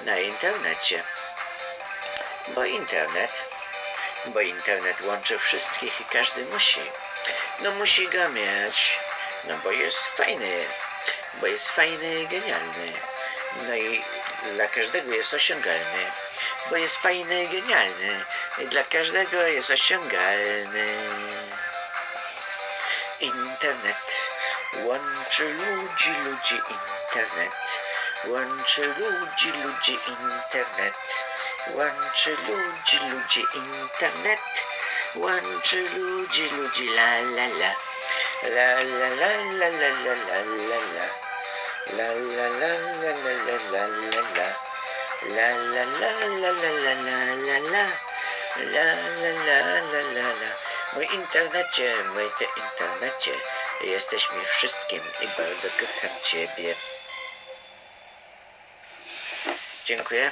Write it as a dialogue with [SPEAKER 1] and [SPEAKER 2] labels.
[SPEAKER 1] Na internecie. Bo internet, bo internet łączy wszystkich i każdy musi. No musi go mieć, no bo jest fajny, bo jest fajny i genialny. No i dla każdego jest osiągalny, bo jest fajny i genialny. I dla każdego jest osiągalny. Internet łączy ludzi, ludzi internet. Łączy ludzi, ludzi internet. Łączy ludzi, ludzi internet. Łączy ludzi, ludzi la la la. La la la la la la la la la. La la la la la la la la la. La la la la la la la la la. La la la la la la. Mój internecie, mój ty internecie. Jesteś mi wszystkim i bardzo kocham ciebie. Dziękuję.